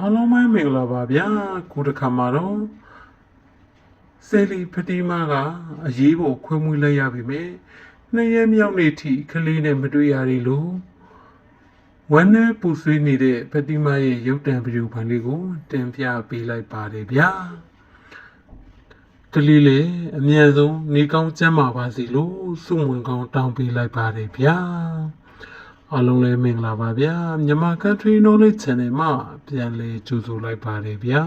အားလုံးပဲမင်္ဂလာပါဗျာခုတစ်ခါမှာတော့ဆယ်လီဖတီမာကအရေးပေါ်ခွင့်မွေးလိုက်ရပြီမယ်နှစ်ရက်မြောက်နေ့ထိကလေးနဲ့မတွေ့ရသေးလို့ဝမ်းနဲ့ပူဆွေးနေတဲ့ဖတီမာရဲ့ရုပ်တံဗီဒီယိုဖိုင်လေးကို တင်ပြပေးလိုက်ပါတယ်ဗျာကလေးလေးအမြန်ဆုံးနေကောင်းကျန်းမာပါစေလို့ဆုမွန်ကောင်းတောင်းပေးလိုက်ပါတယ်ဗျာ အားလုံးလည်းမင်္ဂလာပါဗျာမြန်မာ Country Knowledge Channel မှာပြန်လည်ကြိုဆိုလိုက်ပါတယ်ဗျာ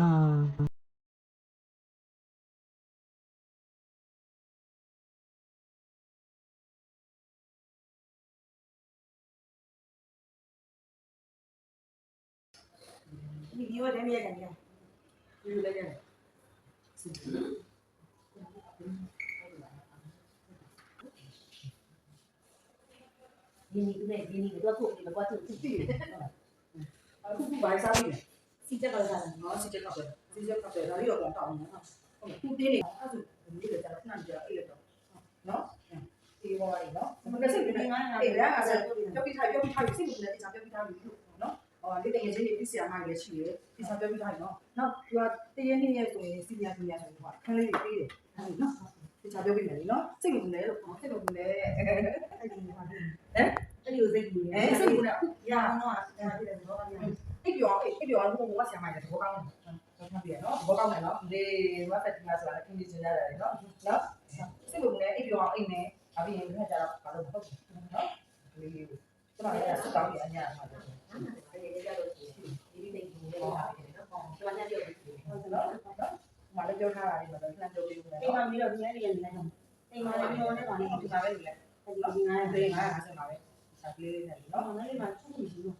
ဒီဒီဝတ်တယ်မြဲတယ်မြဲဒီလိုလည်းရတယ် ဒီနေ့နဲ့ဒီနေ့တော့ကိုယ်ကတော့သူသိတယ်အခုကဘာစားလဲစီချက်ကလည်းစားတယ်နော်စီချက်ကပဲစီချက်ကပဲဒါလေးတော့တောင်းနေနော်ဟုတ်သူတင်းနေအဲ့ဒါဒီလိုကြာခဏကြာအဲ့လိုတော့နော်ဒီဘောလေးနော်မကစိတ်နေအေးရအားဆက်ပြောပြထားပြောပြထားစိတ်နေတယ်ကြာပြောပြထားပြီနော်ဟောလေးတကယ်ချင်းနေပြဆရာမကြီးရှိတယ်ဒီစာပြောပြထားနော်နောက်သူကတရနေ့ရဲ့ဆိုရင်စီနီယာစီနီယာဆိုတော့ခန်းလေးတွေပေးတယ်နော်ဒီစာပြောပြမယ်နော်စိတ်ဝင်တယ်လို့စိတ်ဝင်တယ်အဲ့ဒီဟမ် အဲ့ဒီကို စိတ်ကူနေအဲစိတ်ဝင်တယ်အခုရအောင်တော့အဲ့ဒီတော့ရအောင်အိပ်ပြောအိပ်ပြောလို့ဘုရားဆရာမကြီးတော့ကောင်းတယ်ဟုတ်ပြီနော်ဘောကောင်းတယ်နော်ဒီဝတ်ဖက်တင်လာဆိုတာအင်းဒီစင်ရတယ်နော်နော်စိတ်ဝင်တယ်အိပ်ပြောအိပ်နေအပြင်ကကြတော့ဘာလို့မဟုတ်ဘူးနော်ဒီကျွန်တော်လည်းစကောင်းရအညာမှာတော့အဲ့ဒီကြတော့ဒီဒီစိတ်ကူနေတော့ဟုတ်ကျွမ်းရပြောဟုတ်နော်မလည်းပြောထားတာဒီမှာတော့လှမ်းပြောပြီးလို့အိမ်မှာပြီးတော့ဒီနေ့နေနေတော့အိမ်မှာလည်းပြောနေပါလေဒီမှာပဲလေဒီငါးဒီတဲ့မှာငါဆ က်ပါပဲစာကလေးလေးနဲ့နော်နော်လည်းမချူမရှိဘူး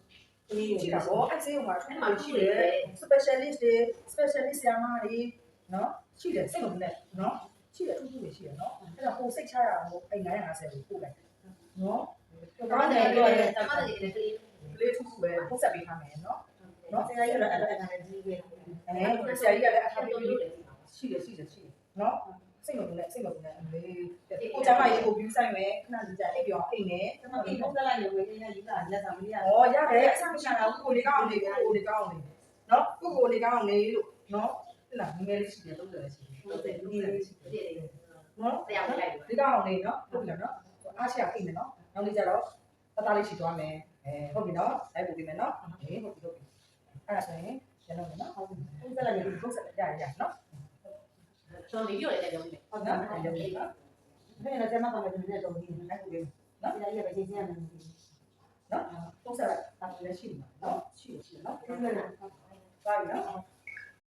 ဒီကြလိုည့်တာပေါ့အဆေးမှာအဲ့မှာရှိတယ် specialist တွေ specialist ဆရာမတွေနော်ရှိတယ်စိတ်ဝင်တယ်နော်ရှိတယ်အထူးထူးတွေရှိတယ်နော်အဲ့တော့ကိုစိတ်ချရအောင်အိမ်950ကိုပို့လိုက်နော်တော့တယ်ပြောတယ်တမတယ်ဒီလေးလေးထူးထူးပဲပို့ဆက်ပေးထားမယ်နော်နော်ဆရာကြီးလည်းအဲ့ဒါအဲ့ဒါကြီးပဲအဲဆရာကြီးကလည်းအထာပြောပြီးရှိတယ်ရှိတယ်ရှိတယ်နော် စိတ်ဝင်တယ်စိတ်ဝင်တယ်အမေကိုကြမ်းမကြီးကို view ဆိုင်မယ်ခဏလေးကြာအိပ်ပြောအိမ်နဲ့တမအိမ်ပုံစံလိုက်နေဝင်နေရည်ကလက်ဆောင်မရဩရတယ်အဆမရှိတာကိုလေးကောင်းနေကိုလေးကောင်းနေနော်ကိုကိုလေးကောင်းနေလို့နော်ဟဲ့လားငယ်လေးရှိတယ်30လေးရှိတယ်ဟုတ်တယ်ဒီလေးရှိတယ်နော်တရားလိုက်ဒီကောင်နေနော်ဟုတ်ပြီနော်အားချရအိမ်မယ်နော်နောက်နေ့ကျတော့တသားလေးရှိသွားမယ်အဲဟုတ်ပြီနော်လိုက်ပို့ပေးမယ်နော်ဟေးဟုတ်ပြီဟုတ်ပြီအဲ့ဒါဆိုရင်ကျွန်တော်နော်ဟုတ်ပြီပုံစံလိုက်ပြီးပုတ်ဆက်ရရရနော် ကျွန်တော်ဒီပြောရတယ်ပြောနေဟုတ်နော်အဲ့ဒါလေးနော်ဘယ်နဲ့ကျမကလည်းဒီနေ့တော့ဒီလိုက်ပို့ပေးမယ်နော်ဒီလေးပဲချင်းချင်းရတယ်နော်ပုံစံလိုက်တာလည်းရှိမှာနော်ရှိရှိနော်ဒီလိုလားပါပြီနော်